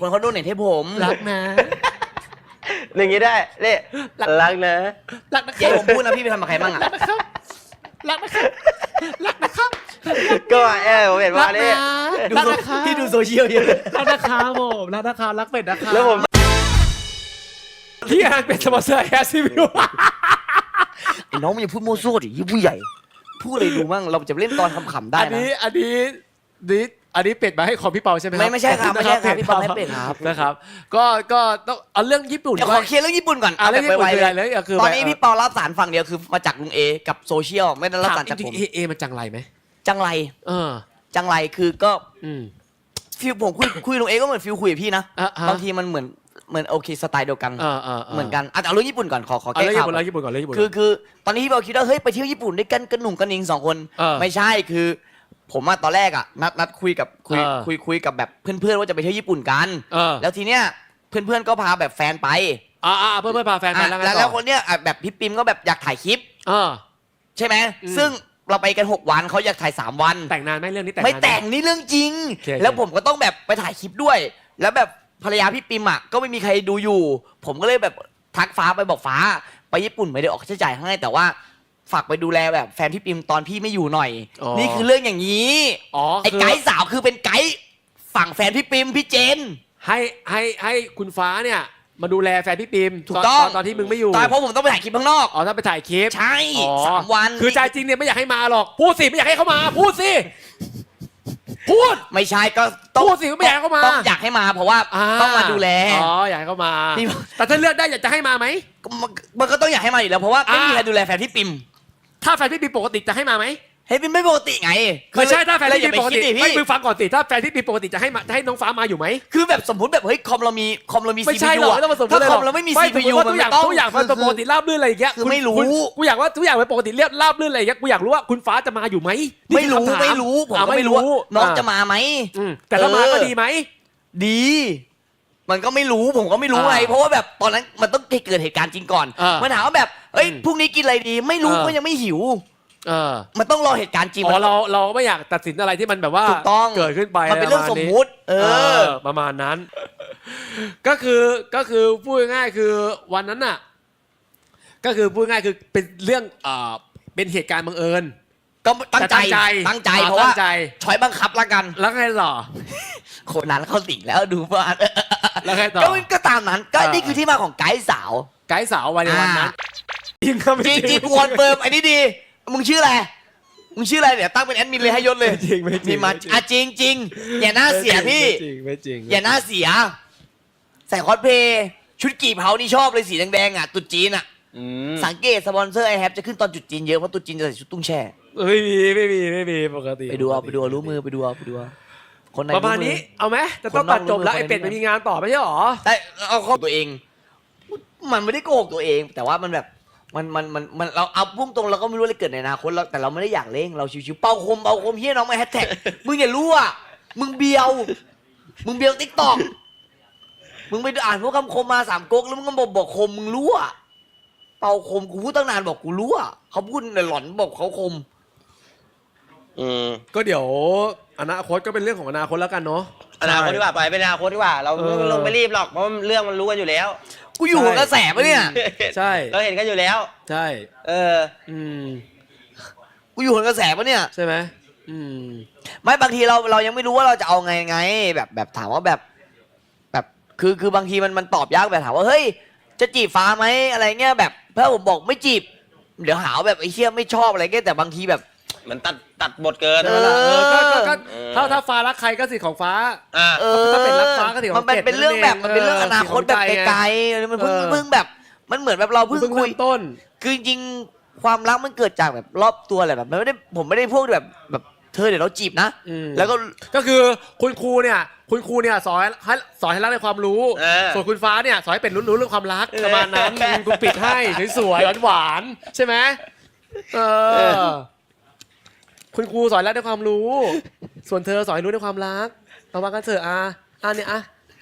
คนเขาโดนเน็ตให้ผม รักนะ อย่างนี้ได้เล่รักนะรักนะคเจ๊รับผมพูดนะพี่ไปทำกับใครบ้างอะรักนะครับรักนะครับรักนะครับก็เออผมเห็นรัว่ากนี่นะดูรักโซนะครับพี่ดูโซเชียลเยอะรักนะครับผมรักนะครับรักเป็ดนะครับแล้วผม ที่อ่านเป็นสปอนเซอร์แอสซิวิวไอ้น้องมันอย่าพูดโมวซั่วดิยี่ผู้ใหญ่ พูดอะไรดูมั่งเราจะเล่นตอนขำๆได้อันนะ นี้อันนี้นี่ อันนี้เป็ดมาให้คอมพี่เปาใช่ไหมครัไม่ไม่ใช่ครับขอณนะไม่ใช่ครับพี่เปาให้เป็ดครับ นะครับ ก็ก็ต้องเอาเรื่องญี่ปุ่นเดี๋ยวขก่ออนเคลียร์เรื่องญี่ปุ่นก่อนอะเรื่องญี่ปุ่นาคือแบบอะไรไวๆเลยคือตอนนี้แบบพี่เปารับสารฝั่งเดียวคือมาจากลุงเอกับโซเชียลไม่ได้รับถามสารจากจริผงมๆเอเอมันจังไรไหมจังไร เออ จังไรคือก็อืมฟิลผมคุยคุยลุงเอก็เหมือนฟิลคุยกับพี่นะอะฮะบางทีมันเหมือนเหมือนโอเคสไตล์เดียวกันเออเออเหมือนกันอะแต่เอาเรื่องญี่ปุ่นก่อนขอขอเอาแก้เรื่องข่าญี่วปุ่นเรื่องญี่ปุ่นก่อนเรื่องญี่ปุ่นคือคือตอนนี้พี่เปาคิดว่าเฮ้ยไปเที่ยวญี่ปุ่นด้วยกันกันหนุ่มกันนิงสองคนเออไม่ใช่คือ ผมอะตอนแรกอะนัดนัดคุยกับคุยเออ คุยคุยกับแบบเพื่อนๆว่าจะไปเที่ยวญี่ปุ่นกัน เออแล้วทีเนี้ยเพื่อนๆก็พาแบบแฟนไปอ่าอ่าเพื่อนเพื่อนพาแฟนไปอะแล้วไงแล้วต่แล้วอคนเนี้ยอะแบบพี่ปิมก็แบบอยากถ่ายคลิป เออ ใช่ไหมอืม ซึ่งเราไปกัน 6 วันเขาอยากถ่าย 3 วัน แต่งนานไหมเรื่องนี้แต่งไม่นานหแต่งนี่เรื่องจริง โอเคโอเค แล้วผมก็ต้องแบบไปถ่ายคลิปด้วย แล้วแบบภรรยาพี่ปิมอะก็ไม่มีใครดูอยู่ ผมก็เลยแบบทักฟ้าไปบอกฟ้า ไปญี่ปุ่นไม่ได้ออกค่าใช้จ่ายให้แต่ว่า ฝากไปดูแลแบบแฟนพี่ปิมตอนพี่ไม่อยู่หน่อย อ๋อ นี่คือเรื่องอย่างนี้อ๋อไอ้คือไกด์สาวคือเป็นไกด์ฝั่งแฟนพี่ปิมพี่เจน ให้ให้ให้คุณฟ้าเนี่ยมาดูแลแฟนพี่ปิมถูกต้องนนตอนที่มึงไม่อยู่ตอนเพราะผมต้องไปถ่ายคลิปข้างนอก อ๋อถ้าไปถ่ายคลิปใช่อ๋อสามวัน คือใจจริงเนี่ยไม่อยากให้มาหรอกพูดสิไม่อยากให้เขามา พูดสิพูด ไม่ใช่ก็ต้องพูดสิไม่อยากให้เขามา ต้องอยากให้มาเพราะว่าอ่าต้องมาดูแล อ๋ออยากให้เขามา นี่ แต่ถ้าเลือกได้อยากจะให้มาไหมมันมันก็ต้องอยากให้มาอยู่แล้วเพราะว่าไม่มีอ่า ใครดูแลแฟนพี่ปิม ถ้าแฟนพี่ปิมปกติจะให้มาไหมเฮ้ยปิมไม่ปกติไงไม่ใช่ถ้าแฟนเราพี่อปิย่ามไปปกคิดติดิไม่พี่มึงฟังก่อนติถ้าแฟนพี่ปิมปกติจะให้มาจะให้น้องฟ้ามาอยู่ไหมคือแบบสมมติแบบเฮ้ยคอมเรามีคอมเรามีไม่ใช่ CPU หรอกอะไม่ต้องมาสมมติถ้าเลยคหรอมเราไม่มีไม่ CPU ว่ามันทุกอย่างไม่ต้องทุกอย่างมันคือปกติราบรื่นอะไรอย่างเงี้ยคือณไม่รู้คุณกูอยากว่าทุกอย่างมันปกติเรียบราบรื่นอะไรอย่างเงี้ยกูอยากรู้ว่าคุณฟ้าจะมาอยู่ไหมนี่ไม่คือรู้คำถาไม่รู้ผมอะก็ไม่รู้ว่าน้องจะมาไหมอืมแต่ถ้ามาเออก็ดีไหมดี มันก็ไม่รู้ผมก็ไม่รู้อ่าไงเพราะว่าแบบตอนนั้นมันต้องเกิดเหตุการณ์จริงก่อนอ่ามัมันถามว่าแบบเอ้ยอืมพรุ่งนี้กินอะไรดี ไม่รู้เออก็ยังไม่หิว เออมันต้องรอเหตุการณ์จริงอ๋อมัน เราเราไม่อยากตัดสินอะไรที่มันแบบว่าถูกต้อง เกิดขึ้นไปมันเป็นเรื่องะสไามณมุติ เอเออ อ ประมาณนั้น ก็คือก็คือพูดง่ายๆคือวันนั้นน่ะ ก็คือพูดง่ายๆคือเป็นเรื่องเอ่อเป็นเหตุการณ์บังเอิญ ก็ตั้งใจแต่ตั้งใจอ่เพราะว่าตั้งใจ ช้อยบังคับละกัน แล้วไงต่อ คนนั้นเข้าสิงแล้วดูว่าแล้วไงต่อ ก็ก็ตามนั้น ก็อ่านี่นี่คือที่มาของไกด์สาว ไกด์สาววันในวันนั้นอ่จริงครับไม่จริงจริงคอนเฟิร์มไอ้นี่ดี มึงชื่ออะไร มึงชื่ออะไรเดี๋ยวตั้งเป็นแอดมินเลยให้ยศเลยไม่จริงไม่จริมีงมาไม่จริงอะจริงจริงอย่าหน้าเสียพี่ ไม่จริงไม่จริงอย่าหน้าเสีย ใส่คอสเพลย์ชุดกี่เผานี่ชอบเลยสีแดงๆอะ ตุ๊ดจีนอะ อืมสังเกตสปอนเซอร์ไอแฮปจะขึ้นตอนจุดจีนเยอะเพราะตุ๊ดจีนจะใส่ชุดตุ้งแช่ ไม่มีไม่มีไม่มีปกติไปดูเอาไปดูเอารู้มือไปดูเอาไปดูเอาคนไหนประมาณมือนี้ เอาไหมจะต้องคนนอกตัดจบแล้วรู้มือไอ้เป็ดคนไปนี้มีงานต่อไม่ใช่หรอ แต่เอาข้อตัวเอง มันไม่ได้โกหกตัวเอง แต่ว่ามันแบบมันมันมันมันเราเอาพุ่งตรงเราก็ไม่รู้อะไรเกิดในอนาคตเราแต่เราไม่ได้อยากเล่งเราชิวๆเป่าคมเป่าคมเฮียน้องมาแฮชแท็กมึงอย่ารู้อะมึงเบียว มึงเบียวติ๊กตอกมึงไปอ่านพวกคำคมมาสามก๊กแล้วมึงก็บอกบอกคมมึงรู้อะ เป่าคมกูพูดตั้งนานบอกกูรู้อะเขาพูดในหลอนบอกเขาคม อืมก็เดี๋ยวอนาคตก็เป็นเรื่องของอนาคตแล้วกันเนาะ อนาคตดีกว่าปล่อยเป็นอนาคตดีกว่า เราเออไม่ลงไม่รีบหรอกเพราะว่าเรื่องมันรู้กันอยู่แล้ว กูอยู่กับกระแสปะเนี่ย ใช่ เราเห็นกันอยู่แล้ว ใช่ เออ อืม กูอยู่กับกระแสปะเนี่ย ใช่ไหมอืม ไม่บางทีเราเรายังไม่รู้ว่าเราจะเอาไงไง แบบแบบถามว่าแบบ แบบคือคือบางทีมันมันตอบยากแบบถามว่าเฮ้ยจะจีบฟ้าไหมอะไรเงี้ยแบบ ถ้าผมบอกไม่จีบ เดี๋ยวหาว่าแบบไอ้เชี่ยไม่ชอบอะไรเงี้ยแต่บางทีแบบเหมือนตัดตัดบทเกิน เอ เออก็ก็ก็เออ ถ้าถ้าฟ้ารักใครก็สิทธิ์ของฟ้า อ่าเออถ้าเป็นรักฟ้าก็ถือว่ามันเป็นเป็ดเป็นเรื่องแบบนั่มันนเองเป็นเรื่องอนาคตแบบเออไกลๆมันเพิ่งเออ เพิ่งแบบ มันเหมือนแบบเราเพิ่งเพิ่งคุเริ่ยมต้น คือจริงๆความรักมันเกิดจากแบบรอบตัวแหละแบบมันไม่ได้ผมไม่ได้พวกแบบแบบ เธอเดี๋ยวเราจีบนะ อืม แล้วก็ ก็คือคุณครูเนี่ย คุณครูเนี่ยสอนให้สอนให้รักในความรู้ เออส่วนคุณฟ้าเนี่ยสอนให้เป็นรู้รู้เรื่องความรักประมาณนั้นกูปิดให้สวยๆหวานๆใช่ไหมเออ คุณครูสอนรักในความรู้ ส่วนเธอสอนให้รู้ในความรักประมาณกันเถอะอะอะเนี่ยอะ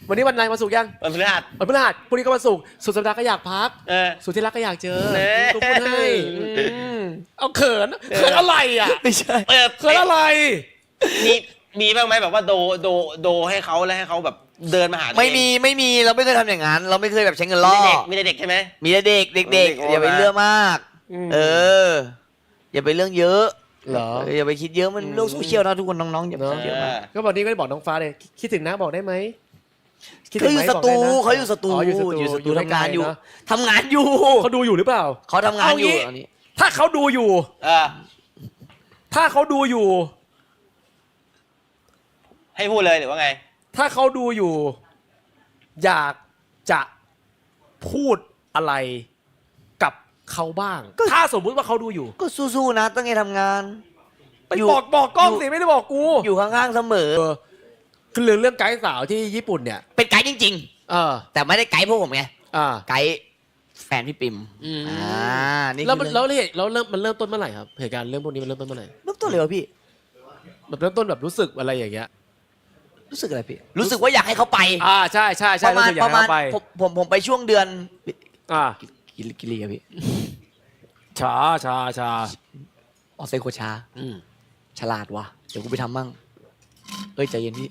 วันนี้วันอะไรวันศุกร์ยังวันพฤหัสวันพฤหัสพรุ่งนี้ก็วันศุกร์สุดสัปดาห์ก็อยากพัก เออ สุดที่รักก็อยากเจอเน่กูพูดให้อืมเอาเขินเขินอะไรอะไม่ใช่ เออเขินอะไร มีมีบ้างไหมแบบว่าโดโดโดให้เขาแล้วให้เขาแบบเดินมาหาตัวไม่เองมีไม่มีเราไม่เคยทำอย่างนั้น เราไม่เคยแบบใช้เงินล่มีอแต่เด็กมีแต่เด็กใช่ไหม มีแต่เด็กเด็กเด็กเด็กโอ้อย่าไปนะเรื่องมากมเออ อย่าไปเรื่องเยอะเหรอ เอออย่าไปคิดเยอะมันอืมโลกโซเชียลนะทุกคนน้องๆอย่าไปเนอะคิดเยอะมาก ก็บอกนี้ก็ได้บอกน้องฟ้าเลยคิดถึงนะบอกได้ไหม คิดเขาถึงอไหมยู่สตูบอกได้นะเขาอยู่สตูอ๋ออยู่สตูอยู่สตูทำงานอยู่ไกละทำงานอยู่เขาดูอยู่หรือเปล่า เขาทำงานอยู่เอางี้ตอนนี้ถ้าเขาดูอยู่ เออถ้าเขาดูอยู่ ให้พูดเลยหรือว่าไง ถ้าเขาดูอยู่ อยากจะพูดอะไรกับเขาบ้าง ถ้าสมมุติว่าเขาดูอยู่ ก็สู้ๆนะตั้งใจทำงาน ไปอยู่บอกบอกกล้องอยู่ สิไม่ได้บอกกูอยู่ข้างๆเสมอคือเรื่องเรื่องไกด์สาวที่ญี่ปุ่นเนี่ย เป็นไกด์จริง เออ ๆ แต่ไม่ได้ไกด์พวกผมไงอ่า ไกด์แฟนพี่ปิมอืม อ่านี่แล้วคืมันอแล้วเหตุแล้วเริ่มมันเริ่มต้นเมื่อไหร่ครับเหตุการณ์เรื่องพวกนี้มันเริ่มต้นเมื่อไหร่เริ่มต้นเลยวะพี่ แบบเริ่มต้นแบบรู้สึกอะไรอย่างเงี้ยรู้สึกอะไรพี่ รู้สึกว่าอยากให้เขาไปอ่าใช่ใช่ปใช่ระมาณสึกอย่ปงระมาณนั้นไปผมผมผมไปช่วงเดือนอ่ากินกินลีอะพี่ชาชาชาออเซโคชา อืมฉลาดว่ะเดี๋ยวกูไปทำมั่งเอ้ยใจเย็นพี่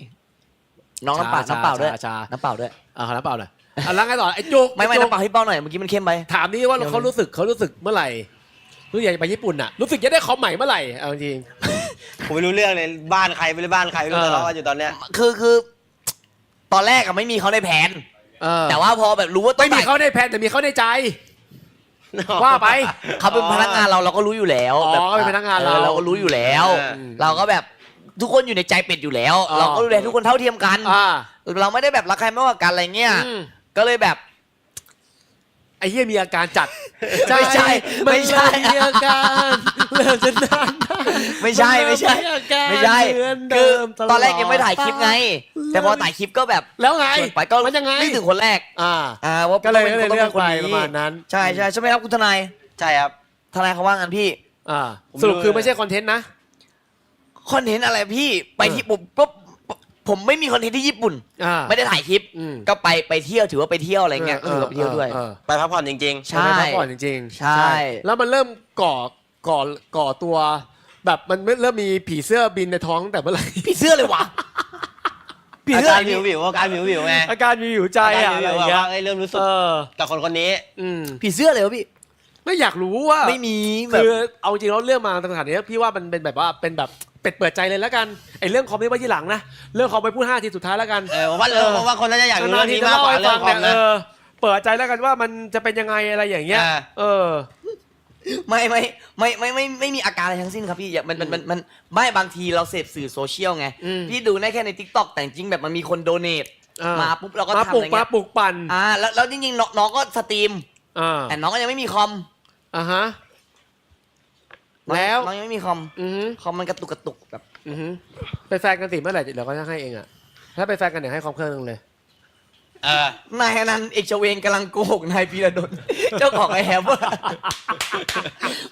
น้องน้ำเปล่าชาน้ำเปล่าด้วยชาชา น้ำเปล่าด้วยอ่าน้ำเปล่าหน่อยอะแล้วไงต่อไอ้จุกไม่ไม่อ้จุกน้ำเปล่าให้เป้าหน่อยเมื่อกี้มันเข้มไป ถามนี่ว่าเดี๋ยวเขารู้สึกเขารู้สึกเมื่อไหร่รู้สึกอยากจะไปญี่ปุ่นอะรู้สึกจะได้คอมใหม่เมื่อไหร่เอาจริง ผมไม่รู้เรื่องเลยบ้านใครไม่รู้บ้านใครไม่รู้เออ ทะเลาะกันอยู่ตอนเนี้ยคือคือ ตอนแรกอะไม่มีเขาในแผน เออแต่ว่าพอแบบรู้ว่าต้ไม่องมีถ่ายเขาในแผนแต่มีเขาในใจ ว่าไป เขาเป็นพนักงานเราเราก็รู้อยู่แล้วอ๋อแบบเขาเป็นพนักงานเรา ออเราก็รู้อยู่แล้ว เออ เราก็แบบ ทุกคนอยู่ในใจเป็ดอยู่แล้วอ๋อเราก็ดูแลทุกคนเท่าเทียมกัน อ่าเราไม่ได้แบบรักใครไม่ว่ากันอะไรเงี้ยอืมก็เลยแบบ ไอ้เหี้ยมีอาการจัดไม่ใช่มันไม่ใช่เริ่มมีอาการเริ่มจะนานไม่ใช่ไม่ใช่ นเริ่อาการไม่ใช่เหมือนคืเดิอมตอนแรกยังไม่ถ่ายคลิปไง แต่พอถ่ายคลิปก็แบบแล้วไงชวนไปก็มันยังไงนึกถึงคนแรกอ่า อ่าว่าก็เลยต้ก็องเลยเป็นเลือกคนไปนี้ประมาณนั้น ใช่ใช่ใช่ไหมครับคุณทนายใช่ครับทนายเขาว่างันพี่ อ่าผมสรุปรู้คือไม่ใช่คอนเทนต์นะ คอนเทนต์อะไรพี่ไปที่ผมก็ผมไม่มีคอนเทนต์ที่ญี่ปุ่น อ่า ไม่ได้ถ่ายคลิปอืม ก็ไปไปเที่ยวถือว่าไปเที่ยวอะไรเงี้ยก็ถือว่าไปเที่ยวด้วย ออไปพักผ่อนจริง ใช่ ไปพักผ่อนจริงๆใช่ แล้วมันเริ่มก่อก่อก่อตัว แบบมันเริ่มมีผีเสื้อบินในท้องตั้งแต่เมื่อไหร่ ผีเสื้อเลยวะๆ ผีอาเสื้อการอะไรวิพี่ววิวอาการวิววิวไงอาการมีอยู่ใจอาการอะวิวอะไรวิวอย่างเงี้ยว่าเอ้ยเริ่มรู้สึกเออกับคนคนนี้ อืมผีเสื้อเลยวะพี่ไม่อยากรู้ว่า ไม่มีแบบ คือเอาจริงแล้วเรื่องมาสถานนี้พี่ว่ามันเป็นแบบว่าเป็นแบบ เป็ดเปิดใจเลยแล้วกันไอ้เรื่องคอมนี่ไว้ที่หลังนะเรื่องคอมไปพูดห้าทีสุดท้ายแล้วกันเออผมว่าเออผมว่าคนน่าจะอยากรู้เรื่องนี้มากกว่าเรื่องความเอนะอเปิดใจแล้วกันว่ามันจะเป็นยังไงอะไรอย่างเงี้ยอ่าเออไม่ไม่ไม่ไม่ไม่ไม่มีอาการอะไรทั้งสิ้นครับพี่อย่ามันมันมันมันไม่บางทีเราเสพสื่อโซเชียลไงอืมพี่ดูได้แค่ในทิกตอกแต่จริงๆแบบมันมีคนโดเนทอ่ามมาปุ๊บเราก็มาทำปลุอะกไรมาเงี้ยปลุกปั่นอ่าแล้วแล้วจริงๆน้องน้องก็สตรีมอ่าแต่น้องก็ยังไม่มีคอมอ่าฮะน้อง แล้ว น้องยังไม่มีคอมอือฮึคอมมันกระตุกกระตุกแบบอือฮึเป็นแฟนกันสิเมื่อไหร่เดี๋ยวก็จะให้เองอะถ้าเป็นแฟนกันเดี๋ยวให้คอมเครื่องนึงเลย เออนายอนันต์เอกชเวงกำลังโกหกนายพีระดล เจ้าของไอแฮมว่า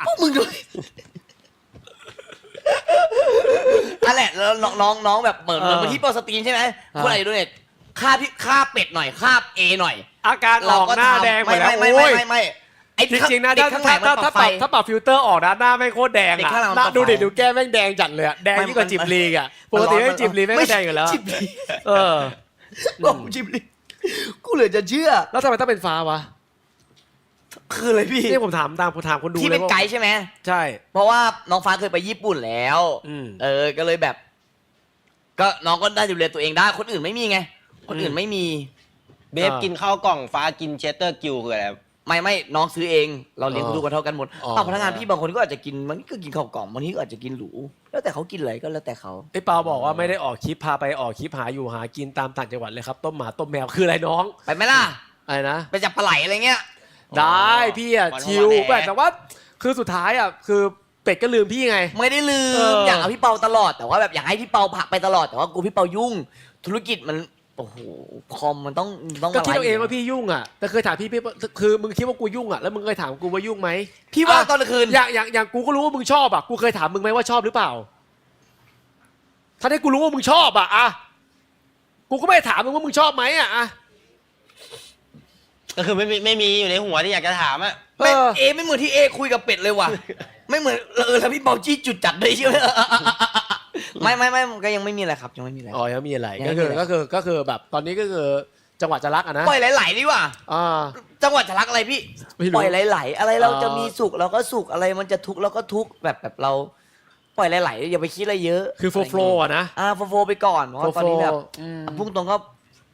พวกมึงดูอันแหละแล้วน้องน้องน้องแบบเหมือนเหมือนเออเมื่อที่เปิดสตรีมใช่ไหมอ่า คนไหนดูเนี่ยค่าพี่ค่าเป็ดหน่อยค่าเอหน่อยอาการออกหน้าแดงหมดแล้วไม่โอ้ไม่ยไม่ไม่ไม่ ไอ้จริงๆนะเด็กถ้าข้างหลัถ้างมันถ้าปรับถ้าไฟ ปรับถ้าปรับฟิลเตอร์ออกนะหน้าไม่โคตรแดงเด็กอะข้างหลังมันหน้าปรับดูดิไฟดูแก้มแม่งแดงจัดเลยอะแดงยิ่งกว่าจิบลีกอะปกติไม่จิบลีแม่งก็แดงอยู่แล้วอะจิบลีเออ บอกจิบลีกูเหลือจะเชื่อ แล้วทำไมต้องเป็นฟ้าวะคืออะไรพี่ นี่ผมถามตามผมถามคนดูที่เลเป็ยนว่าไกด์ใช่ไหม ใช่ เพราะว่าน้องฟ้าเคยไปญี่ปุ่นแล้ว อืม เออ ก็เลยแบบ ก็น้องก็ได้ดูแลตัวเองได้ คนอื่นไม่มีไง คนอื่นไม่มี เบฟกินข้าวกล่องฟ้ากินเชสเตอร์กิวคืออะไรครับ ไม่ไม่น้องซื้อเอง เราเลี้ยงดูกันเท่ากันหมดอ๋อ เอาพนักงานพี่บางคนก็อาจจะกินบางทีก็กินข้าวกล่องบางทีก็อาจจะกินหรู แล้วแต่เขากินอะไรก็แล้วแต่เขา ไอ้เปาบอกว่าไม่ได้ออกคลิปพาไปออกคลิปหาอยู่หากินตามต่างจังหวัดเลยครับ ต้มหมาต้มแมวคืออะไรน้องไปไหมล่ะ อะไรนะ ไปจับปลาไหลอะไรเงี้ย ได้พี่อะวันๆชิลวันๆแบบแต่ว่าคือสุดท้ายอะคือเป็ดก็ลืมพี่ไง ไม่ได้ลืเอมออยากเอาพี่เปาตลอดแต่ว่าแบบอยากให้พี่เปาผักไปตลอดแต่ว่ากูพี่เปายุ่ง ธุรกิจมัน โอ้โหคอมมันต้องต้องก็มาคิดไลเอาฟ์เองว่าพี่ยุ่งอะแต่เคยถามพี่พี่คือมึงคิดว่ากูยุ่งอะแล้วมึงเคยถามกูว่ายุ่งไหมพี่ว่าอะตอนกลางคืนอย่างอย่างอย่างกูก็รู้ว่ามึงชอบอะกูเคยถามมึงไหมว่าชอบหรือเปล่า ถ้าได้กูรู้ว่ามึงชอบอะอะกูก็ไม่ได้ถามมึงว่ามึงชอบไหมอะอะก็คือไม่มีไม่มีอยู่ในหัวที่อยากจะถามอะไม่เออเอไม่เหมือนที่เอคุยกับเป็ดเลยว่ะ ไม่เหมือนเออแล้วพี่เปาจี้จุดจัดเลยใช่ไหม ไม่ไม่ไม่ก็ยังไม่มีอะไรครับยังไม่มีอะไร อ๋อยังมีอะไรยังก็ไม่คือมีอะไร ก็คือก็คือแบบตอนนี้ก็คือจังหวะจะรักอะนะปล่อยไหลๆดีกว่า อ่า จังหวัดจะรักอะไรพี่ไม่รู้ปล่อยไหลๆอะไรเราอ่าจะมีสุขเราก็สุขอะไรมันจะทุกข์เราก็ทุกข์แบบแบบเรา ปล่อยไหลๆอย่าไปคิดอะไรเยอะคือโฟล์ะไรอะนะอ่าโฟล์ไปก่อนเพราะว่าตอนนี้แบบอืม พุ่งตรงก็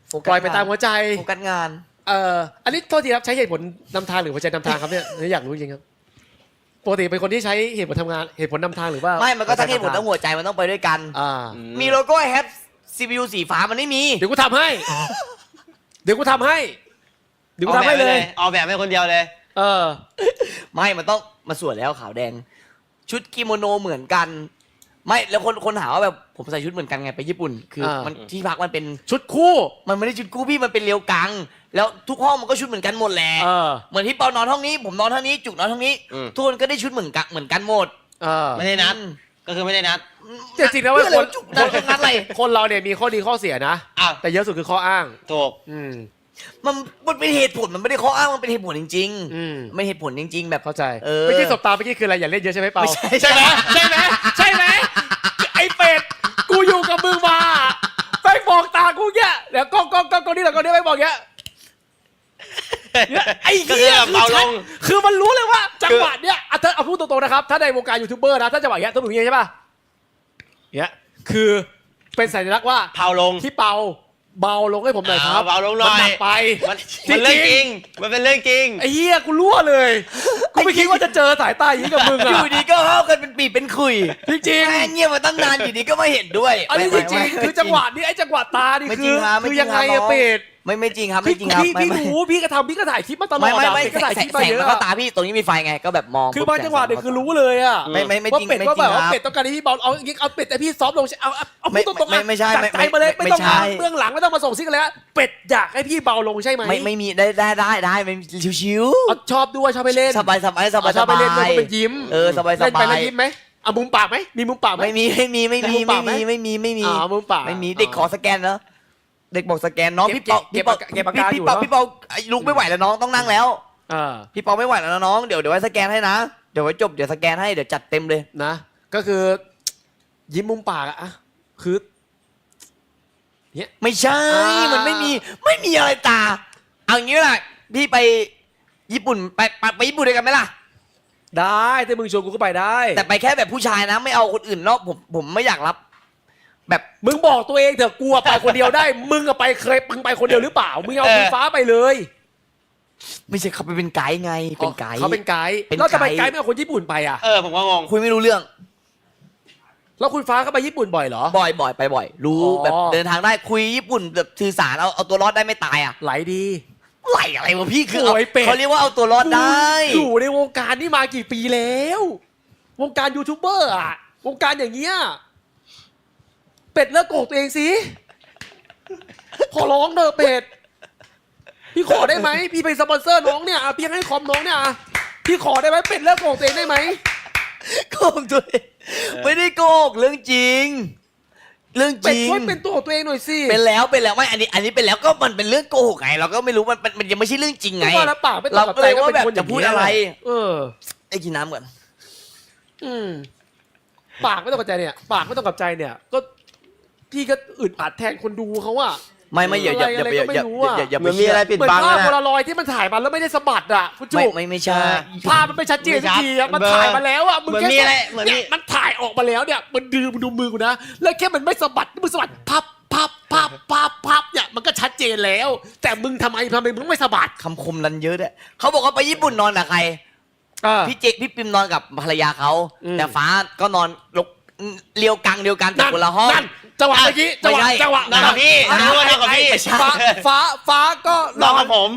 โฟกัสปล่อยไปตามหัวใจ โฟกัสงาน เอ่ออันนี้โทษทีครับใช้เหตุผลนำทางหรือหัวใจนำทางครับเนี่ยนี่อยากรู้จริงครับ ปกติเป็นคนที่ใช้เหตุผลทำงานเหตุผลนำทางหรือว่าไม่มันก็ทั้งเหตุผลใจทั้งหัวใจมันต้องไปด้วยกัน อ่ามีโลโก้แฮป CPU สีฟ้ามันไม่มี เดี๋ยวกูทำให้ เดี๋ยวกูทำให้ เดี๋ยวกูออกทำแบบให้ไปเลเลยยออกแบบให้คนเดียวเลย เออ ไม่มันต้องมาสวยแล้วขาวแดง ชุดกิโมโนเหมือนกัน ไม่แล้วคนคนหาว่าแบบผมใส่ชุดเหมือนกันไงไปญี่ปุ่น คืออ่ามั มันที่พักมันเป็นชุดคู่ มันไม่ได้ชุดกู้พี่มันเป็นเรียวกัง แล้วทุกห้องมันก็ชุดเหมือนกันหมดแหละเออ เหมือนที่เปานอนห้องนี้ ผมนอนห้องนี้จุกนอนห้องนี้อืม ทุกคนก็ได้ชุดเหมือนกันเหมือนกันหมดเออไม่ได้นัด อืมก็คือไม่ได้นัดจริงๆนะเว้ยเพื่อคนอะไรจุกนัดนัดอะไร คนเราเนี่ยมีข้อดีข้อเสียนะอ้าวแต่เยอะสุดคือข้ออ้าง ถูก อืม มันมันเป็นเหตุผลมันไม่ได้ข้ออ้างมันเป็นเหตุผลจริงอืม ๆไม่เหตุผลจริง ๆ แบบ เข้าใจเออเมื่อกี้สบตาเมื่อกี้คืออะไรอย่าเล่นเยอะใช่ไหมเปาไม่ใช่ ใช่ไหมใช่ไหมใช่ไหมไอ้เป็ดกูอยู่กับมึงมาไปบอกตากูเงี้ยเดี๋ยวกล้องกล้องกล้องกล้องนี่แหละกล้องนี้ไปบอกเงี้ยไอ้ก็เหี้คืยอเบาลง คือมันรู้เลยว่าจังหวะเนี้ยอะถ้าเอาพูดตรงๆนะครับถ้าในวงการยูทูบเบอร์นะถ้าจังหวะเนี้ยต้องเป็นอย่างงี้ใช่ป่ะเนี้ยคือเป็นสัญลักษณ์ว่าเผาลงพี่เปา เบาลงให้ผมหน่อยครับอ่าเบาลงหน่อย มันหนักไปมันมันเรื่องจริง มันเป็นเรื่องจริง ไอ้เหี้ยกูรั่วเลย กูไม่คิดว่าจะเจอสายตาอย่างนี้กับมึงออะยู่ดีก็เข้ากันเป็นปีเป็นคุยจริงแม่งเงียบมาตั้งนานอยู่ดีก็ไม่เห็นด้วยๆอันนี้จไม่ริงไม่ๆคือจังหวะนี้ไอ้จังหวะตานี่ไม่จคืริงอครับไม่คือจริงยังไงครัอะบเป็ด ไม่ไม่จริงครับพี่ไม่จริงครับพี่พี่ไม่รู้พี่ก็ทำพี่ก็ถ่ายคลิปมาตลอไม่ดไม่อะไม่พี่ก็แสถ่ายงคลิปมาแสงเยมันอะเข้าอะตาพี่ตรงนี้มีไฟไงก็แบบมองคือบางจังหวะเนี่ยคือรู้เลยอะไม่ไม่ไม่ว่าจริงเป็ดไม่ก็จริแบงบว่าครับ เป็ดต้องการให้พี่บอลเอาอย่างงี้เอาเป็ดแต่พี่ซอฟต์ลงเอาเอาเอาไม่พูดตรงๆไม่อะไม่ใช่จากไม่ใจมาเลยไม่ไม่ต้องไม่ใช่มาเบื้องหลังไม่ต้องมาส่งซิกอะไรนะเป็ดอยากให้พี่เบาลงใช่ไหมไม่ไม่มีได้ได้ได้ได้ไม่ชิวเอาชอบด้วยชอบไปเล่นๆสบายสบายสบายชอบไปเล่นด้วยก็เป็นยิ้มเออสบายสเล่นไปบาแล้วยยิ้มไหมเอามุมปากไหมมีมุมปากไหม ไม่มีไม่มีไม่มีมีมุมปาไม่กไหมมีไม่มีไม่มีอ่ามุมปาก ไม่มีเด็กขอสแกนแล้ว เด็กบอกสแกนน้องเก็บพี่เปาเก็พี่บเปาเก็บปากกาพี่อยู่เปาเนอะ พี่เปาไอ้ลุกไม่ไหวแล้วน้องต้องนั่งแล้วอ่าพี่เปาไม่ไหวแล้วนะน้องเดี๋ยวเดี๋ยวไว้สแกนให้นะเดี๋ยวไว้จบเดี๋ยวสแกนให้เดี๋ยวจัดเต็มเลย นะ ก็คือ ยิ้มมุมปากอะอะคือ ไม่ใช่ อ่ามั มันไม่มีไม่มีอะไรตา เอางี้ล่ะพี่ไปญี่ปุ่นไปไปไปญี่ปุ่นด้วยกันไหมล่ะ ได้ถ้ามึงชวนกูก็ไปได้แต่ไปแค่แบบผู้ชายนะ ไม่เอาคนอื่นนอกผมผมไม่อยากรับ แบบมึงบอกตัวเองเถอะกลัวไปคนเดียวได้ มึงอะไปเคยมึงไปคนเดียวหรือเปล่า มึงเอาเออคุณฟ้าไปเลยไม่ใช่เขาไปเป็นไกด์ไงเป็นไกด์ เขาเป็นไกด์เป็นแล้วจะไปไกด์ไกด์ไม่เอาคนญี่ปุ่นไปอะเออผมก็งงคุยไม่รู้เรื่อง แล้วคุณฟ้าก็ไปญี่ปุ่นบ่อยเหรอ บ่อยบ่อยไปบ่อย รู้อ๋อ แบบเดินทางได้คุยญี่ปุ่นแบบสื่อสารเอาเอาตัวรอดได้ไม่ตายอะไหลดี ไหลอะไรวะพี่คือเอาโอ้ยเป็ด เขาเรียกว่าเอาตัวรอดได้ อยู่ในวงการนี่มากี่ปีแล้ว วงการยูทูบเบอร์อะวงการอย่างเงี้ย เป็ดเลิกโกหกตัวเองสิ ขอร้องเถอะเป็ด พี่ขอได้ไหม พี่เป็นสปอนเซอร์น้องเนี่ยอะพี่ให้คอมน้องเนี่ยอะพี่ขอได้ไหมเป็ดเลิกโกหกตัวเองได้ไหม โกหกตัวเองไม่ได้โกหกเรื่องจริง เรื่องจเป็ดริง ช่วยเป็นตัวของตัวเองหน่อยสิเป็นแล้วเป็นแล้วไม่อันนี้ อันนี้เป็นแล้วก็มันเป็นเรื่องโกหกไง เราก็ไม่รู้มันมันมันยังไม่ใช่เรื่องจริงไงก็ว่าแล้วปากไม่ตรเรางกับก็ใจเลยก็ว่าเป็นแบบคนอจะย่างพูดนี้ยอะไร เออ ไอ้กินน้ำก่อน อืม ปากไม่ตรงกับใจเนี่ย ปากไม่ตรงกับใจเนี่ย ก็ พี่ก็อึดอัดแทนคนดูเขาอะ ไม่ไม่อย่าอย่าอย่าอะไรอย่าก็ไม่อย่ารู้อย่าอะ อย่าอย่าเหไปมือนมีเชื่ออะไรปิดเหมือนบังภาพนะ โพลารอยด์ที่มันถ่ายมาแล้วไม่ได้สะบัดอะคุณไม่จุกไม่ไม่ใช่ ภาพมันไม่ชัดเจนไม่สัชักดทีอะมันเบลอถ่ายมาแล้วอะมึงเหมือนแค่มีอะไรเหมือนมี เนี่ยมันถ่ายออกมาแล้วเนี่ยมันดืมดูมือกูนะแล้วแค่มันไม่สะบัดมึงสะบัดพับพับพับพับพับเนี่ยมันก็ชัดเจนแล้ว แต่มึงทำไมทำไมมึงไม่สะบัดคำคมรันเยอะด้วยเขาบอกว่าไปญี่ปุ่นนอนกับใครพี่ เจพี่ปิมนอนกับภรรยาเขาอืม แต่ฟ้าก็นอนลกเรียวกังเดียวกันแต่คนละห้องนั่น จังหวะเมื่อกี้จังหวะไม่ใช่จังหวะนอนกับพี่อะรู้ว่านอนกับพี่ไม่ใช่ฟ้าฟ้าฟ้าก็นอนกับผม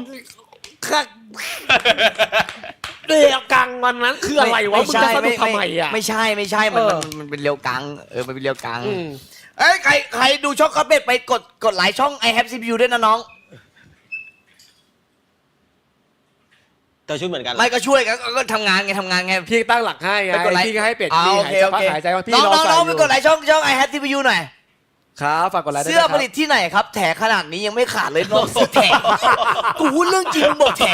เดียวกังวันนั้นคืออะไรวะมึงจะสนุกทำไมอะไม่ใช่ไม่ใช่มันเออมันมันเป็นเรียวกังเออมันเป็นเรียวกังอืมเอ้ยใครใครดูช่องคาเป็ดไปกดกดไลค์ช่อง i have CPU ด้วยนะน้องตัวชุดเหมือนกันเหรอไม่ก็ช่วยกันก็ก็ทำงานไงทำงานไงพี่ตั้งหลักให้ไงไปกดไลค์พี่ก็ให้เป็ดอ่าพี่โอหายเคใจโอพักเคหายใจว่าพี่น้องรอน้องใส่น้องอไปยู่กดไลค์ช่องช่อง i have CPU หน่อย ครับฝากกดไลค์ด้วยเสื้อนะคผรับลิตที่ไหนครับ แถขนาดนี้ยังไม่ขาดเลยน้องเสื้อแถกูพูดเรื่องจริงมึงบอกแถ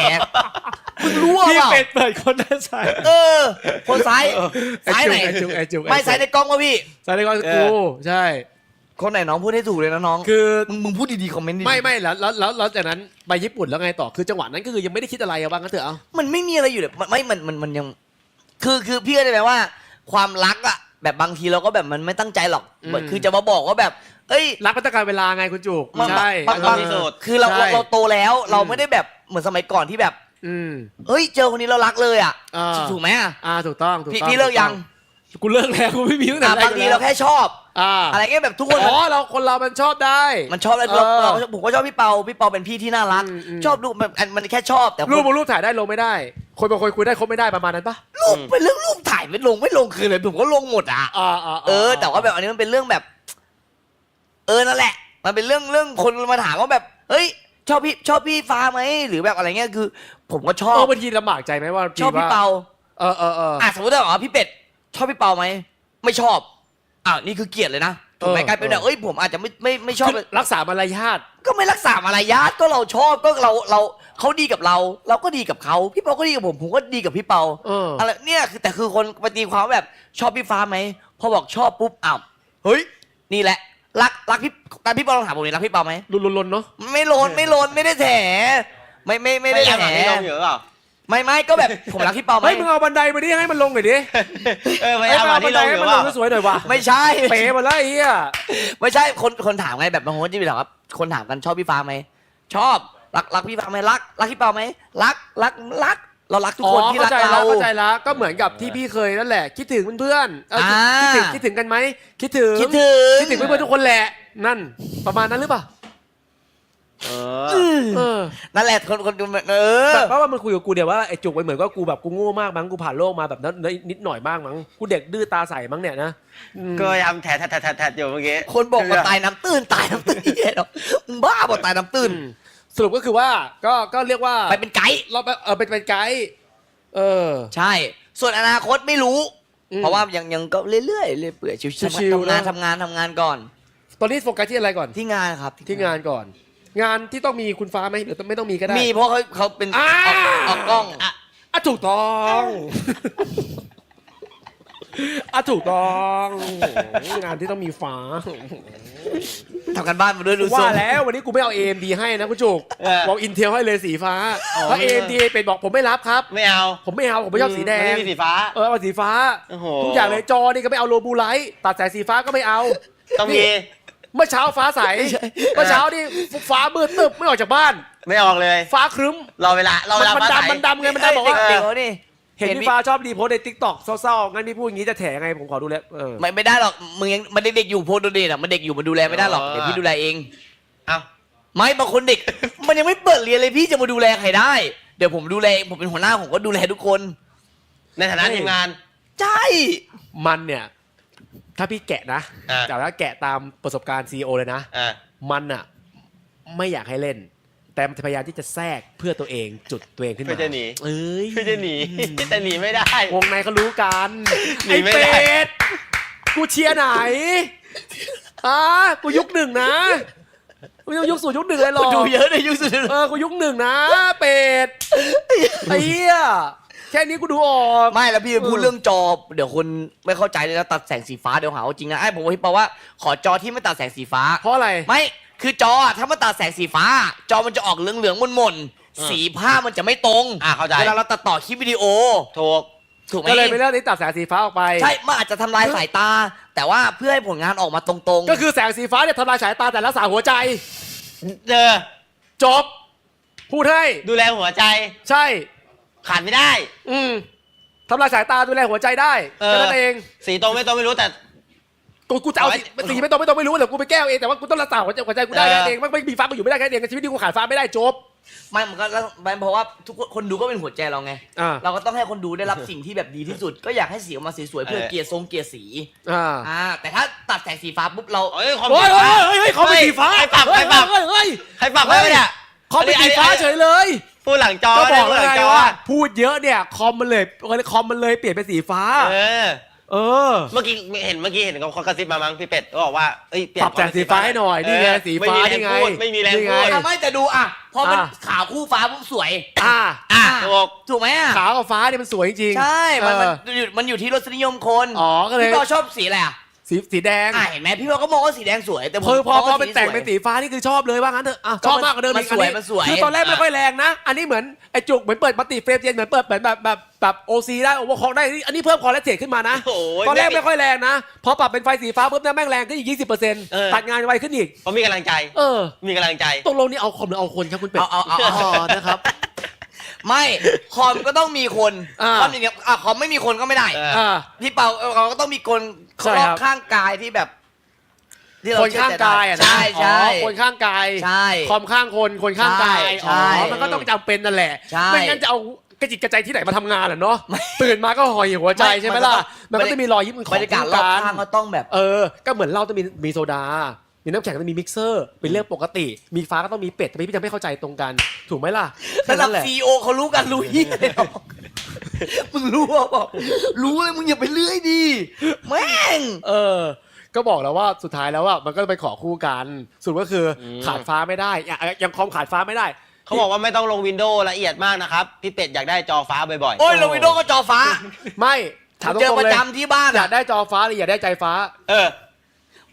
มึงรู้พี่เปล่าเป็ดเปิดคนด้านซ้ายเออ คนซ้ายไอ้ซ้ายจุไหนกไอ้จุกไอ้จุกไม่ซ้ายในกล้องวะพี่ ซ้ายในกล้องเอกูอ ใช่ คนไหนน้องพูดให้ถูกเลยนะน้องคือ มึงมึงพูดดีๆคอมเมนต์ดีๆไม่ไม่แล้วแล้วแล้วแล้วจากนั้นไปญี่ปุ่นแล้วไงต่อคือจังหวะนั้นก็คือยังไม่ได้คิดอะไรอะบ้างก็เถอะเอา มันไม่มีอะไรอยู่เลยมันไม่มันมันมันยัง คือคือพี่ก็จะแปลว่า ความรักอะแบบบางทีเราก็แบบมันไม่ตั้งใจหรอกเหมือนคือจะมาบอกว่าแบบ เอ้ยรักมันต้องการเวลาไงคุณจุกมันใช่บางบาบางงที่สุด คือเราใช่เราเราโตแล้วเราไม่ได้แบบเหมือนสมัยก่อนที่แบบ อืมเฮ้ยเจอคนนี้เรารักเลยอะอ่า ถูกไหมอะอ่าถูกต้องถูกพี่ต้องพี่เลิกยังกูเลิกแล้วกูไม่มีตั้งแต่อะแรกบางทีเราแค่ชอบ อ่าอะไรเงี้ยแบบทุกคนอ๋อเราคนเรามันชอบได้ มันชอบแล้วเอเราอเราผมก็ชอบพี่เปาพี่เปาเป็นพี่ที่น่ารัก อืมอืม ชอบรูปมันมันแค่ชอบแต่รูปคนบนรูปถ่ายได้ลงไม่ได้ คนบางคนคุยได้คบไม่ได้ประมาณนั้นปะรูปเป็นเรื่องรูปถ่ายไม่ลงไม่ลงคือเลยผมก็ลงหมดอะ อ่าอ่าเออแต่ว่าแบบอันนี้มันเป็นเรื่องแบบเออนั่นแหละ มันเป็นเรื่องเรื่องคนมาถามว่าแบบเฮ้ย ชอบพี่ชอบพี่ฟ้าไหมหรือแบบอะไรเงี้ยคือ ผมก็ชอเอบอบางทีลำบากใจไหมว่าชอบพี่เปาเออเออเอออะสมมติว่าอ๋อพี่เป็ดชอบพี่เปาไหมไม่ชอบอะนี่คือเกลียดเลยนะถูกไหมเออกลายเป็นแบบเออเอ้ยผมอาจจะไม่ไม่ไม่ชอบคือรักษามารยาทก็ไม่รักษามารยาทก็เราชอบก็เราเราเขาดีกับเรา เราก็ดีกับเขาพี่เปาก็ดีกับผมผมก็ดีกับพี่เปาเอออะไรเนี่ยคือแต่คือคนปฏิความว่าแบบชอบพี่ฟ้าไหมพอบอกชอบปุ๊บอ้าวเฮ้ยนี่แหละ รักรักพี่แต่พี่เปาลองถามผมเลยรักพี่เปาไหมลุนลุนลุนเนาะไม่โลนไม่โลนไม่ได้แถไม่ไม่ไม่ได้พยายามแถหาที่ลงอยู่หรือเปล่าไม่ไม่ก็แบบผมรักพี่เปาไหมเฮ้ยมึงเอาบันไดมาดิให้มันลงหน่อยดิเออพยายามหาบัที่ลไดงอให้ยู่มันเปลล่างสวยๆหน่อยว่ะไม่ใช่เป๋มาแล้วไอ้เหี้ยไม่ใช่คนคนถามไงแบบบางคนจะไปถามว่าคนถามกันชอบพี่ฟ้าไหมชอบรักรักพี่ฟ้าไหมรักรักพี่เปาไหมรักรักรัก เรารักทุกอ๋อคนที่รัเข้ากใจเราแล้วเข้าใจแล้วก็เหมือนกับที่พี่เคยนั่นแหละ คิดถึงเพื่อนๆเออคิดอ่าคิดถึงคิดถึงกันไหมคิดถึงคิดถึงคิดถึงเพื่อนๆทุกคนแหละ นั่น ประมาณนั้นหรือเปล่าเอเอออเออนั่นแหละคนคนเออแบบว่ามันคุยกับกูเดี๋ยวว่าไอ้จุกไปเหมือนก็กูแบบกูโง่มากมั้งกูผ่านโลกมาแบบนั้นนิดหน่อยบ้างมั้งกูเด็กดื้อตาใสมั้งเนี่ยนะอืม ก็พยายามแถะแถะแถะแถะแถะอยู่เมื่อกี้คนบอกว่าตายน้ำตื้นตายน้ำตื้นเหี้ยเนาะมึงบ้าบอกตายน้ำตื้นอืม สรุปก็คือว่าก็ก็เรียกว่าไปเป็นไกด์เราไปเออเป็นเป็นไกด์เออ ใช่ ส่วนอนาคตไม่รู้ อืมเพราะว่ายังยังก็เรื่อยๆเรื่อยเปื่อยชิวชิวๆๆทำงานนะ ทำงานทำงานก่อน ตอนนี้โฟกัสที่อะไรก่อนที่งานครับที่งานก่อน งานที่ต้องมีคุณฟ้าไหมหรือไม่ต้องมีก็ได้ มีเพราะเขาเขาเป็นอ่า ออกออกกล้อง อะอะถูกต้อง อะถูกต้องงานที่ต้องมีฟ้า ทำกันบ้านมาด้วยดูทรว่าง แล้ววันนี้กูไม่เอา AMD ให้นะคุณจุกเออบอก Intel ให้เลยสีฟ้าอ๋อ เพราะ AMD เป็นบอกผมไม่รับครับ ไม่เอาผมไม่เอาผมไม่ชอบสีแดง ไม่มีสีฟ้า เออเอาสีฟ้าโอ้โห ทุกอย่างเลยจอนี่ก็ไม่เอาโลบูไลท์ตัดสายสีฟ้าก็ไม่เอา ต้องมี เมื่อเช้าฟ้าใสเมื่อเช้านี่ฟ้ามืดตึบไม่ออกจากบ้าน ไม่ออกเลย ฟ้าครึ้มรอเวลา รอเวลามันฟ้าใสดำมันดำไงมันดำบอกว่า เด็กๆเขานี่ เห็นเห็นพี่ฟ้าชอบรีโพสต์ในทิกตอกเศร้าๆงั้นพี่พูดอย่างนี้จะแถไงผมขอดูแลเออ ไม่ไม่ได้หรอกมึงยังมันเด็กๆอยู่โพสต์โดเดทอะมันเด็กอยู่มันดูแลไม่ได้หรอกอ๋อเดี๋ยวพี่ดูแลเองเอาไม่บางคนเด็ก มันยังไม่เปิดเรียนเลยพี่จะมาดูแลใครได้ เดี๋ยวผมดูแลเองผมเป็นหัวหน้าผมก็ดูแลทุกคน ในฐานะทีมงาน ใช่ มันเนี่ย ถ้าพี่แกะนะอ่าแต่ถ้าแกะตามประสบการณ์ซีอเลยนะ อ่า มันอะไม่อยากให้เล่น แต่มันพยายามที่จะแทรกเพื่อตัวเองจุดตัวเองขึ้นเพื่มาอจะหนี เอ้ยเพื่อจะหนีแต่หนีไม่ได้ วงในเขารู้กันหนีไอ้ไม่เป็ได้ดกูเชียร์ไหนอะกูยุคหนึ่งนะกูยังยุคสู่ยุคหนึ่งเลยหรอ ดูเยอะเลยยุคสุดเออกูยุคหนึ่งนะ เป็ดไอ้เหี้ยแค่นี้กูดูออก ไม่แล้วพี่พูดเออเรื่องจอ เดี๋ยวคนไม่เข้าใจเลยนะตัดแสงสีฟ้าเดี๋ยวหาว่าจริงนะไอ้ผมพี่บอกว่าขอจอที่ไม่ตัดแสงสีฟ้า เพราะอะไร ไม่ คือจออะถ้ามันตัดแสงสีฟ้า จอมันจะออกเหลืองเหลืองมนมนๆอ่าสีภาพมันจะไม่ตรงอ่าเข้าใจ เวลาเราตัดต่อคลิปวิดีโอ ถูก ถูกไหมก็เลยไม่เลือกนี้ตัดแสงสีฟ้าออกไป ใช่มันอาจจะทำลายสายตา แต่ว่าเพื่อให้ผลงานออกมาตรงๆก็คือแสงสีฟ้าเนี่ยทำลายสายตาแต่รักษาหัวใจเจอจบ พูดให้ดูแลหัวใจ ใช่ ขาดไม่ได้ อืมทำลายสายตาดูแลหัวใจได้เออ แค่นั้นเอง สีตรงไม่ตรงไม่รู้แต่ กูกูจะเอาเอาไว้สีสีไม่ต้องไม่ต้องไม่รู้เดี๋ยวกูไปแก้เอาเองแต่ว่ากูต้องรักษาหัวใจหัวใจกูได้เออแค่นั้นเองไม่ไม่มีฟ้ากูอยู่ไม่ได้แค่นั้นเองชีวิตนี้กูขาดฟ้าไม่ได้จบ ไม่มันก็แล้วมันเพราะว่าทุกคนคนดูก็เป็นหัวใจเราไง อ่า เราก็ต้องให้คนดูได้รับสิ่งที่แบบดีที่สุด ก็อยากให้สีออกมาสวยๆเพื่อเกียร์ทรงเกียร์สีอ่าอ่าแต่ถ้าตัดแสงสีฟ้าปุ๊บเราเอ้ยความโอ้ยสีฟ้าเฮ้ยเฮ้ยเขาเป็นสีฟ้าใครปรับใครปรับเฮ้ยเฮ้ยใครปรับให้เนี่ยเขาเป็นสีฟ้าเฉยเลยพูดหลังจอก็บอกแล้วพูดหไงงจอว่าพูดเยอะเนี่ยคอมมันเลยคอมมันเลยเปลี่ยนเป็นสีฟ้า เออ เออเมื่อกี้เห็นเมื่อกี้เห็นเขากระซิบมามั้งพี่เป็ดก็บอกว่าเอ้ยเปลี่ยปนรับแสงสีฟ้าให้หน่อยนี่ไงสีฟ้าไม่มีแรนี่งไงพูดไม่มีแรงนี่ไงพูด อะไม่แต่ดูอะพอมันอะ ขาวคู่ฟ้าปุ๊บสวย อ่าอะถูกถูกไหมอะขาวกับฟ้าเนี่ยมันสวยจริงๆใช่ มันมันเออ อยู่มันอยู่ที่รสนิยมคนอ๋อก็เลย พี่เปาชอบสีอะไรอะ สีสีแดงอะเห็นไหมพี่เปาก็มองว่าสีแดงสวยแต่ผมคือพอมงพอว่าเป็นแต่งเป็นสวยสีฟ้านี่คือชอบเลยว่างั้นเถอะอะก็ชอบมันมากกว่าเดิมมันอีกอัสวยนี้มันสวยคือตอนแรกไม่ค่อยแรงนะ อันนี้เหมือนไอ้จุกเหมือนเปิดมัลติเฟรมเย็นเหมือนเปิดแบบแบบแบบแบบโอซีได้โอเวอร์คอกได้อันนี้เพิ่มคอเลสเตรขึ้นมานะโอ้ย ตอนแรกไม่ค่อยแรงนะพอปรับเป็นไฟสีฟ้าปุ๊บเนี่ยแม่งแรงขึ้นอีก20%เออ ตัดงานไวขึ้นอีก เพราะมีกำลังใจ เออมีกำลังใจ ตกลงนี่เอาคอมหรือเอาคนครับคุณเป็ด เอาเอาเอาเอาอ๋อนะครับ ไม่คอมก็ต้องมีคนอ่า คอมอย่างเงี้ยอะคอมไม่มีคนก็ไม่ได้เออ อ่า พี่เปาเออเราก็ต้องมีคนใช่รอครับบ ข้างกายที่แบบที่เรคนข้างกายอะนะใช่ใช่อ๋อคนข้างกายใช่คอมข้างคนคนข้างกายใช่อ๋อใช่มันก็ต้องจำเป็นนั่นแหละใช่ไม่งั้นจะเอากระจิตกระใจที่ไหนมาทำงานล่ะเนาะตื่นมาก็หอยหัวใจไม่ใช่ไหมมันก็ล่ะต้อง มันก็จะมีรอยยิ้มของบรรยากาศรอบข้างก็ต้องแบบ เออ ก็เหมือนเราต้องมีมีโซดา มีน้ำแข็งต้องมีมิกเซอร์เป็นเรื่องปกติ มีฟ้าก็ต้องมีเป็ดทำไมพี่จะไม่เข้าใจตรงกัน ถูกไหมล่ะแค่ระดันั้บนแหละ ซีโอเขารู้กันรู้ยี่เลยหรอกมึงรู้ว่าบอกรู้เลยมึงอย่าไปเลื่อยดิแม่ง เออ ก็บอกแล้วว่าสุดท้ายแล้วว่ามันก็ไปขอคู่กันสุดก็คืออมขาดฟ้าไม่ได้อย่างยังคอมขาดฟ้าไม่ได้ เขาบอกว่าไม่ต้องลงวินโดว์ละเอียดมากนะครับ พี่เป็ดอยากได้จอฟ้าบ่อยโอ้ยโลวิโดก็จอฟ้าไม่ถามตเจอรงปๆระเลยจำที่บ้านอยาอะกได้จอฟ้าหรืออยากได้ใจฟ้า ๆ เออ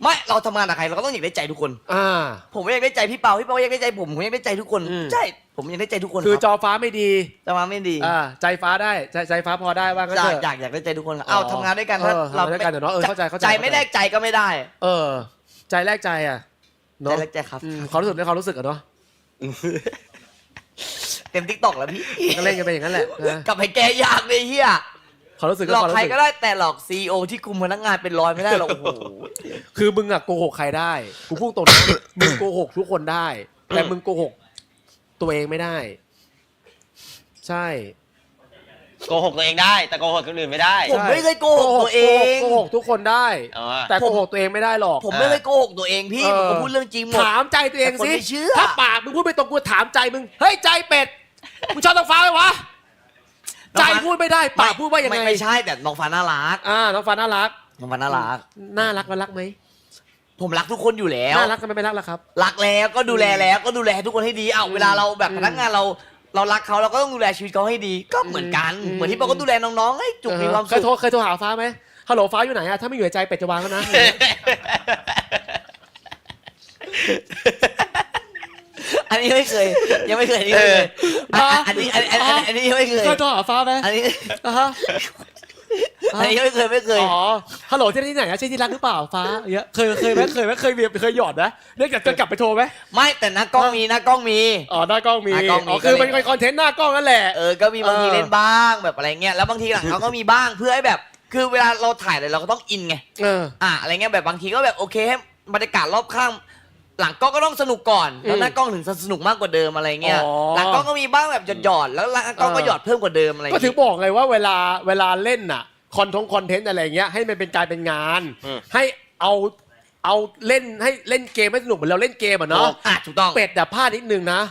ไม่เราทำงานกับใครเราก็ต้องอยากได้ใจทุกคน อ่า ผมไม่อยากได้ใจพี่เปาพี่เปาอยากได้ใจผมผมอยากได้ใจทุกคน อืม ใช่ ผมอยากได้ใจทุกคนคือรับจอฟ้าไม่ดีแต่มาไม่ดีอ่าใจฟ้าได้ใจใจฟ้าพอได้ว่างั้นอยาเถกอะ อยากอยากได้ใจทุกคนครับเอาอ๋อทำงานด้วยกันถ้าเออเราทำงานด้วยกันเดี๋ยวเนอะเออเข้าใจเข้าใจ ใจไม่ได้ใจก็ไม่ได้เออ ใจแรกใจอะใจเนาะแรกใจครับ อืมความรู้สึกในความรู้สึกอะเนาะเต็มทิกตอกแล้วพี่ ก็เล่นกันไปอย่างนั้นแหละนะ กลับไปแกยากเลยเฮีย ความรู้สึกหลอกความใครสึก็ได้แต่หลอกซีอที่คุมพนักงานเป็นร้อยไม่ได้หรอกโอ้โหคือมึงอะโกหกใครได้กูพูดตรงนะมึงโกหกทุกคนได้ แต่มึงโกหกตัวเองไม่ได้ ใช่ โกหกตัวเองได้ แต่โกหกคนอื่นไม่ได้ ผมไม่เคยโกหกตัวเองโกหกทุกคนได้ อ๋อ แต่โกหกตัวเองไม่ได้หรอก ผมไม่เคยโกหกตัวเองพี่เออ ผมก็พูดเรื่องจริงหมด ถามใจตัวเองแต่คนสิไม่เชื่อ ถ้าปากมึงพูดไม่ตรงกูถามใจมึงเฮ้ยใจเป็ดมึงชอบต้องฟ้าไหมวะ ใจพูดไม่ได้ปากพูดว่ายังไงม่ไม่ใช่แต่น้องฟ้าน่ารักอ่าน้องฟ้าน่ารัก น้องฟ้าน่ารัก น่ารักแล้วรักไหมผมรักทุกคนอยู่แล้วน่ารักทำไมไม่รักล่ะครับ รักแล้วก็ดูแลแล้วก็ดูแลทุกคนให้ดีเอาเวลาเราแบบอืมพนักงานเราเรารักเขาเราก็ต้องดูแลชีวิตเขาให้ดี ก็เหมือนกันอืมเหมือนที่เราก็ดูแลน้องๆให้จุกมีความเคสุยโทรขเคยโทรหาฟ้าไหมฮัลโหลฟ้าอยู่ไหนอะถ้าไม่อยู่ในใจเป็ดจะวางแล้วนะ อันนี้ไม่เคย ยังไม่เคยอันนี้ไม่เคยเอออันนี้อันนี้อันนี้อันนี้ยังไม่เคยเคยโทรหาฟ้าไหมอันนี้อ่าฮะอันนี้ยังไม่เคยไม่เคย อ๋อฮัลโหลที่ที่ไหนอะใช่ที่รักหรือเปล่าฟ้าอย่างเงี้ยเคยเคยไหมเคยไหมเคยมีเคยหยอดนะเรียกจะกลับไปโทรไหมไม่แต่หน้ากล้องมีหน้ากล้องมี อ๋อหน้ากล้องมีหน้ากล้องมี อ๋อคือก็มันเลยเป็นคอนเทนต์หน้ากล้องนั่นแหละ เออ ก็มีบางทีเออเล่นบ้างแบบอะไรเงี้ย แล้วบางทีหลังเขาก็มีบ้างเพื่อให้แบบ คือเวลาเราถ่ายอะไรเราก็ต้องอินไง เออ อะอะไรเงี้ยแบบบางทีก็แบบโอเคให้บรรยากาศรอบข้าง หลังกล้องก็ต้องสนุกก่อนอืมแล้วหน้ากล้องถึงจะสนุกมากกว่าเดิมอะไรเงี้ยอ๋อ หลังกล้องก็มีบ้างแบบหยอดๆแล้วหลังกล้องก็เออหยอดเพิ่มกว่าเดิมอะไรก็ถึงเงี้ย บอกเลยว่าเวลาเวลาเล่นน่ะคอนทงคอนเทนต์อะไรเงี้ยให้มันเป็นการเป็นงาน อืม ให้เอาเอาเล่นให้เล่นเกมให้สนุกเหมือนเราเล่นเกมอะเนาะอะถูกต้องเป็ดแต่พลาดนิดนึงนะ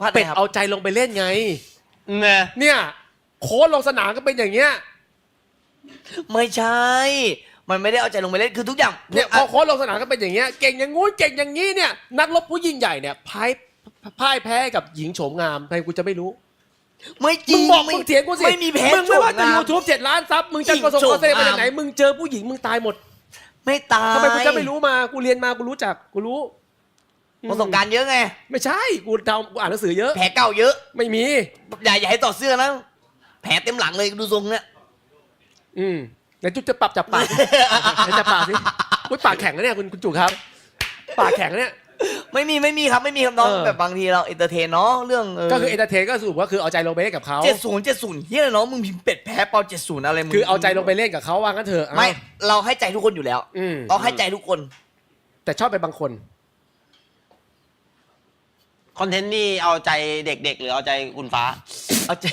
พลาดไหมเป็ดครับเอาใจลงไปเล่นไง เนี่ยเนี่ยโค้ดลงสนามก็เป็นอย่างเงี้ย ไม่ใช่ มันไม่ได้เอาใจลงไปเล่นคือทุกอย่างเนี่ยพอะอโค้ดลงสนามก็เป็นอย่างเงี้ยเก่งอย่างงู้นเก่งอย่างงี้เนี่ยนักรบผู้ยิ่งใหญ่เนี่ยพ่ายพ่ายแพ้กับหญิงโฉมงามใครกูจะไม่รู้ไม่จริมึงงบอกไม่มึงเถียงกูสิไม่มีแพ้มึงไม่ว่าจะโฉมงามยูทูบเจ็ดล้านซับมึงจะประสบหญิงความสำเร็จมาจากไหนโฉมงามมึงเจอผู้หญิงมึงตายหมด ไม่ตายทำไมกูจะไม่รู้มากูเรียนมากูรู้จักกูรู้ประสบการณ์เยอะไง ไม่ใช่กูทำกูอ่านหนังสือเยอะ แผลเก่าเยอะ ไม่มีอย่าอย่าให้ต่อดเสื้อนะแผลเต็มหลังเลยดูทรงเนี่ยอืม ไหนจุ๊บจะปรับจับปากสิ ไหนจับปากสิอุ้ยปากแข็งนะเนี่ยคุณคุณจุกครับ ปากแข็งนะเนี่ย ไม่มีไม่มีครับไม่มีครับน้องเออ แบบบางทีเราเอนเตอร์เทนเนาะเรื่องก็คือเอนเตอร์เทนก็สรุปว่าคือเอาใจลงไปเล่นกับเขาเจ็ดศูนย์เจ็ดศูนย์เฮียน้องมึงพิมพ์เป็ดแพ้เปาเจ็ดศูนย์อะไรมึงคือเอาใจลงไปเล่นกับเขาว่างั้นเถอะไม่เอาเราให้ใจทุกคนอยู่แล้วอืมเราให้ใจทุกคน แต่ชอบไปบางคน คอนเทนต์นี่เอาใจเด็กๆ หรือเอาใจคุณฟ้า เอาใจ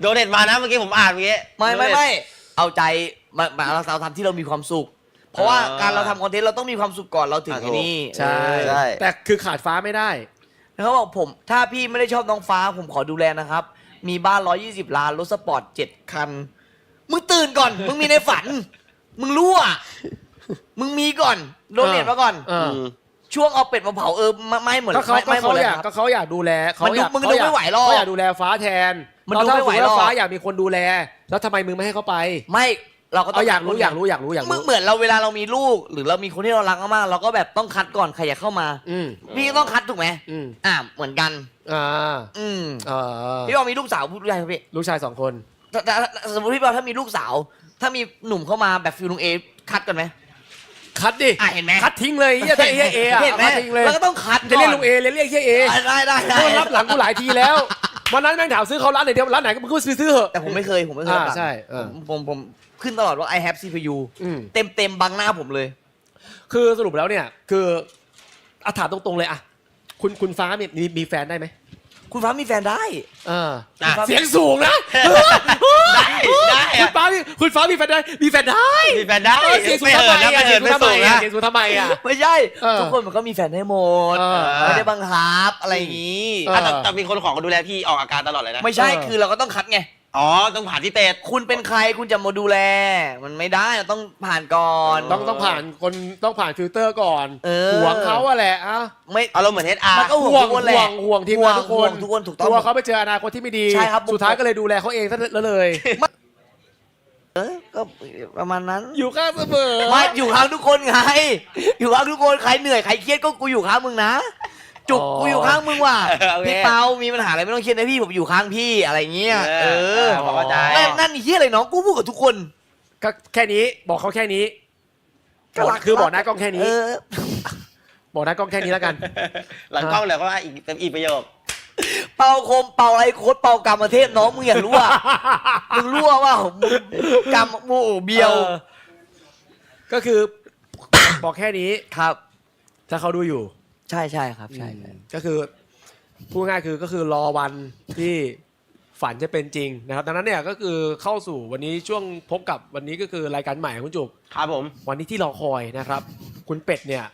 โดนเน็ตมานะเมื่อกี้ผมอ่านเมื่อกี้ ไม่ไม่ไม่เอาใจมามาเราเราทำที่เรามีความสุข เพราะว่าอ่า การเราทำคอนเทนต์เราต้องมีความสุขก่อนเราถึงอ่าไอ้นี่ใช่เออใช่ แต่คือขาดฟ้าไม่ได้ แล้วเขาบอกผม ถ้าพี่ไม่ได้ชอบน้องฟ้าผมขอดูแลนะครับ มีบ้านร้อยี่สิบล้านรถสปอร์ตเจ็ดคัน มึงตื่นก่อน มึงมีในฝัน มึงรู้อะ มึงมีก่อนโดนเน็ตมาก่อน เออม ช่วงเอาเป็ดมาเผาเออไม่ไม่เหมือนก็เขาไม่ก็ไม่หมเขาดเลยอยากคก็รับ เขาอยากดูแลเขามันดูอยากมึงดูเขาอยากไม่ไหวหรอกเขาอยากดูแลฟ้าแทนมันดูแล้วถ้าไม่ไหวสติหรอกฟ้าอยากมีคนดูแล แล้วทำไมมึงไม่ให้เขาไปไม่เราก็ต้อเอางอยากรู้อยากรู้อยากรู้อยากมึรู้งเหมือนเราเวลาเรามีลูก หรือเรามีคนที่เรารักมากๆเราก็แบบต้องคัดก่อนใครอยากเข้ามาอืมพี่ก็ต้องคัดถูกไหมอืมอ่าเหมือนกัน อ่าอืมเออพี่บอกมีลูกสาวพูดได้ครับพี่ลูกชายสองคน แต่แต่แต่สมมติพี่บอกถ้ามีลูกสาว ถ้ามีหนุ่มเข้ามาแบบฟิลลุงเอคัดกันไหม คัดดิอะเห็นไหมคัดทิ้งเลยเฮียถ้าเฮียเออะเห็นไหมคัดทิ้งเลยแล้วก็ต้องคัดจะเรียกลุงเอเลยเรียกเฮียเอได้ได้ได้ก็รับหลังกูหลายทีแล้ววันนั้นแม่งถามซื้อเขาร้านไหนเดียวร้านไหนก็มึงก็ซื้อซื้อเหอะแต่ผมไม่เคยผมไม่เคยอ่าใช่เออ ผมผมขึ้นตลอดว่า I have CPU อืม เต็มเต็มบังหน้าผมเลย คือสรุปแล้วเนี่ย คืออาถามตรงๆเลยอะคุณคุณฟ้ามีมีมีแฟนได้ไหม คุณฟ้ามีแฟนได้ เอออะเสียงสูงนะได้ได้คุณอะ ฟ้ามีคุณฟ้ามีแฟนได้มีแฟนได้มีแฟนได้เออเสียงสูงไม่ทำเหิไมนนะอะไม่เสีเหิยงนสูงไม่ทำไมสูงอะนะเสียงสูงทำไมอะไม่ใช่ เออทุกคนมันก็มีแฟนได้หมดเออไม่ได้บังคับอะไรอย่างนี้ เอออะแต่แต่มีคนของดูแลพี่ออกอาการตลอดเลยนะ ไม่ใช่เออ คือเราก็ต้องคัดไง อ๋อต้องผ่านที่เตดคุณเป็นใครคุณจะมาดูแล มันไม่ได้เราต้องผ่านก่อน ต้องต้องผ่านคนต้องผ่านฟิลเตอร์ก่อนเออ ห่วงเขาอะแหละอะไม่เอาเราเหมือนเฮดอาร์ มันก็ห่วงทุกคนแหละห่วงห่วงทีมงานทุกคนห่วงทุกคนถูกต้อง กลัวเขาไปเจออนาคตที่ไม่ดีใช่ครับสุดท้ายก็เลยดูแลเขาเองซะแล้วเลย เออก็ประมาณนั้นอยู่ข้างเสมอไม่อยู่ข้างทุกคนไง อยู่ข้างทุกคนใครเหนื่อยใครเครียดก็กูอยู่ข้างมึงนะ จุกกูอยู่ข้างมึงว่ะเออโอเคพี่เปามีปัญหาอะไรไม่ต้องเครียดนะพี่ผมอยู่ข้างพี่อะไรเงี้ยเอเอออผมเข้าใจ นั่นนั่นเฮียอะไรน้องกูพูดกับทุกคน ก็แค่นี้บอกเขาแค่นี้บอกคือบอกหน้ากล้องแค่นี้ เออ บอกหน้ากล้องแค่นี้แล้วกัน หลังกล้องเดี๋ยวก็ว่าอีกเป็นอีกประโยค เป่าโคมเป่าอะไรโค้ดเป่ากรรมเทพน้องมึงอย่ารั่วมึงรั่วว่ามึงกรรมโมเบียวออก็คือ บอกแค่นี้ ครับ ถ้าเขาดูอยู่ใช่ใช่ครับ ใช่ใช่ก็คือพูดง่ายๆคือก็คือรอวันที่ฝันจะเป็นจริงนะครับ ดังนั้นเนี่ยก็คือเข้าสู่วันนี้ช่วงพบกับวันนี้ก็คือรายการใหม่ของคุณจุกครับผม วันนี้ที่รอคอยนะครับ คุณเป็ดเนี่ย